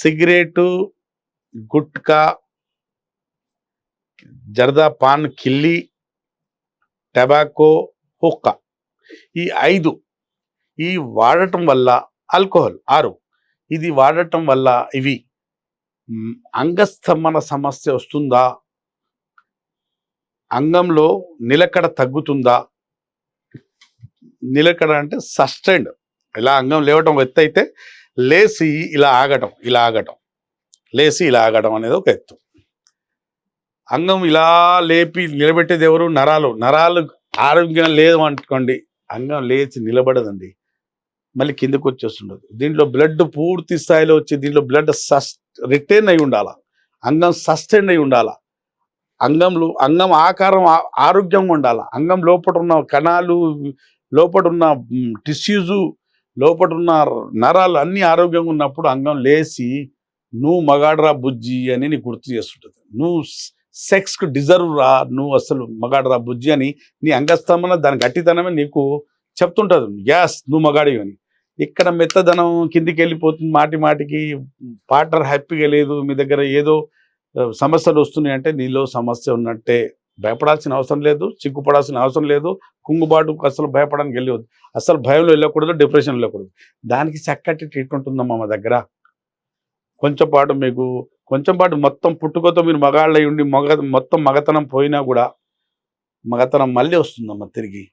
Cigarette gutka zarda paan కిల్లి tobacco హుక్క. ఈ ఐదు ఈ వాడటం వల్ల ఆల్కహాల్ ఆరు. ఇది వాడటం వల్ల ఇవి అంగస్తంభన సమస్య వస్తుందా? అంగంలో నిలకడ తగ్గుతుందా? నిలకడ అంటే సస్టైండ్ ఇలా అంగం లేవటం ఎత్తు అయితే లేసి ఇలా ఆగటం ఇలా ఆగటం. లేసి ఇలా ఆగటం అనేది ఒక ఎత్తు. అంగం ఇలా లేపి నిలబెట్టేది ఎవరు? నరాలు. నరాలు ఆరోగ్యం లేదు అనుకోండి అంగం లేచి నిలబడదండి. మళ్ళీ కిందకు వచ్చేస్తుండదు. దీంట్లో బ్లడ్ పూర్తి స్థాయిలో వచ్చి దీంట్లో బ్లడ్ సస్ రిటైన్ అయి ఉండాలా? అంగం సస్టైన్ అయి ఉండాలా? అంగంలో అంగం ఆకారం ఆరోగ్యంగా ఉండాలి? అంగం లోపల ఉన్న కణాలు లోపల ఉన్న టిష్యూజు లోపల ఉన్న నరాలు అన్ని ఆరోగ్యంగా ఉన్నప్పుడు అంగం లేచి నువ్వు మగాడరా బుజ్జి అని నీకు గుర్తు చేస్తుంటుంది. నువ్వు సెక్స్కు డిజర్వ్ రా నువ్వు అసలు మగాడరా బుజ్జి అని నీ అంగస్తంభన దాని గట్టితనమే నీకు చెప్తుంటుంది. గ్యాస్ నువ్వు మగాడి అని. ఇక్కడ మెత్తదనం కిందికి వెళ్ళిపోతుంది మాటి మాటికి. పార్ట్నర్ హ్యాపీగా లేదు మీ దగ్గర ఏదో సమస్యలు వస్తున్నాయి అంటే నీలో సమస్య ఉన్నట్టే భయపడాల్సిన అవసరం లేదు చిక్కుపడాల్సిన అవసరం లేదు కుంగుబాటుకు అసలు భయపడడానికి వెళ్ళవద్దు. అసలు భయంలో వెళ్ళకూడదు డిప్రెషన్ వెళ్ళకూడదు. దానికి చక్కటి ట్రీట్మెంట్ ఉందమ్మా మా దగ్గర. కొంచెం పాటు మీకు కొంచెం పాటు మొత్తం పుట్టుకతో మీరు మగాళ్ళై ఉండి మగ మొత్తం మగతనం పోయినా కూడా మగతనం మళ్ళీ వస్తుందమ్మా తిరిగి.